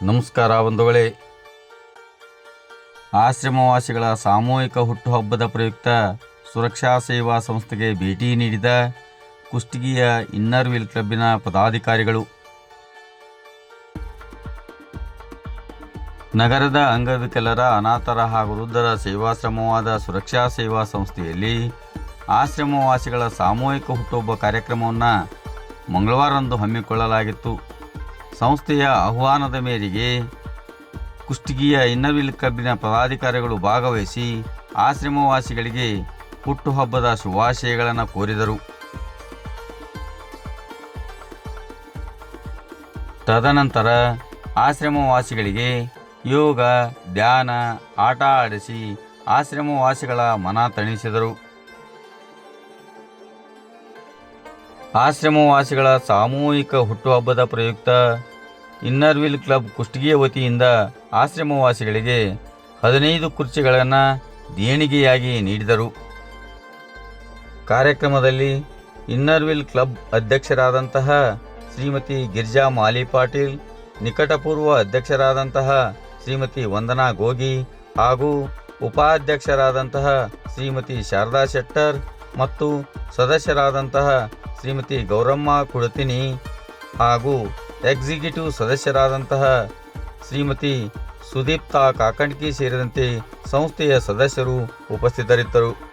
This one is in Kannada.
ನಮಸ್ಕಾರ ಬಂಧುಗಳೇ. ಆಶ್ರಮವಾಸಿಗಳ ಸಾಮೂಹಿಕ ಹುಟ್ಟುಹಬ್ಬದ ಪ್ರಯುಕ್ತ ಸುರಕ್ಷಾ ಸೇವಾ ಸಂಸ್ಥೆಗೆ ಭೇಟಿ ನೀಡಿದ ಕುಷ್ಟಗಿಯ ಇನ್ನರ್ ವೀಲ್ ಕ್ಲಬ್ಬಿನ ಪದಾಧಿಕಾರಿಗಳು. ನಗರದ ಅಂಗವಿಕಲರ ಅನಾಥರ ಹಾಗೂ ವೃದ್ಧರ ಸೇವಾಶ್ರಮವಾದ ಸುರಕ್ಷಾ ಸೇವಾ ಸಂಸ್ಥೆಯಲ್ಲಿ ಆಶ್ರಮವಾಸಿಗಳ ಸಾಮೂಹಿಕ ಹುಟ್ಟುಹಬ್ಬ ಕಾರ್ಯಕ್ರಮವನ್ನು ಮಂಗಳವಾರಂದು ಹಮ್ಮಿಕೊಳ್ಳಲಾಗಿತ್ತು. ಸಂಸ್ಥೆಯ ಆಹ್ವಾನದ ಮೇರೆಗೆ ಕುಷ್ಟಗಿಯ ಇನ್ನವಿಲ್ ಕಬ್ಬಿನ ಪದಾಧಿಕಾರಿಗಳು ಭಾಗವಹಿಸಿ ಆಶ್ರಮವಾಸಿಗಳಿಗೆ ಹುಟ್ಟುಹಬ್ಬದ ಶುಭಾಶಯಗಳನ್ನು ಕೋರಿದರು. ತದನಂತರ ಆಶ್ರಮವಾಸಿಗಳಿಗೆ ಯೋಗ, ಧ್ಯಾನ, ಆಟ ಆಡಿಸಿ ಆಶ್ರಮವಾಸಿಗಳ ಮನ ತಣಿಸಿದರು. ಆಶ್ರಮವಾಸಿಗಳ ಸಾಮೂಹಿಕ ಹುಟ್ಟುಹಬ್ಬದ ಪ್ರಯುಕ್ತ ಇನ್ನರ್ವಿಲ್ ಕ್ಲಬ್ ಕುಷ್ಟಗಿಯ ವತಿಯಿಂದ ಆಶ್ರಮವಾಸಿಗಳಿಗೆ ಹದಿನೈದು ಕುರ್ಚಿಗಳನ್ನು ದೇಣಿಗೆಯಾಗಿ ನೀಡಿದರು. ಕಾರ್ಯಕ್ರಮದಲ್ಲಿ ಇನ್ನರ್ವಿಲ್ ಕ್ಲಬ್ ಅಧ್ಯಕ್ಷರಾದಂತಹ ಶ್ರೀಮತಿ ಗಿರ್ಜಾ ಮಾಲಿ ಪಾಟೀಲ್, ನಿಕಟಪೂರ್ವ ಅಧ್ಯಕ್ಷರಾದಂತಹ ಶ್ರೀಮತಿ ವಂದನಾ ಗೋಗಿ ಹಾಗೂ ಉಪಾಧ್ಯಕ್ಷರಾದಂತಹ ಶ್ರೀಮತಿ ಶಾರದಾ ಶೆಟ್ಟರ್ ಮತ್ತು ಸದಸ್ಯರಾದಂತಹ ಶ್ರೀಮತಿ ಗೌರಮ್ಮ ಕುಡತಿನಿ ಹಾಗೂ ಎಕ್ಸಿಕ್ಯೂಟಿವ್ ಸದಸ್ಯರಾದಂತಹ ಶ್ರೀಮತಿ ಸುದೀಪ್ತಾ ಕಾಕಂಡ್ಕಿ ಸೇರಿದಂತೆ ಸಂಸ್ಥೆಯ ಸದಸ್ಯರು ಉಪಸ್ಥಿತರಿದ್ದರು.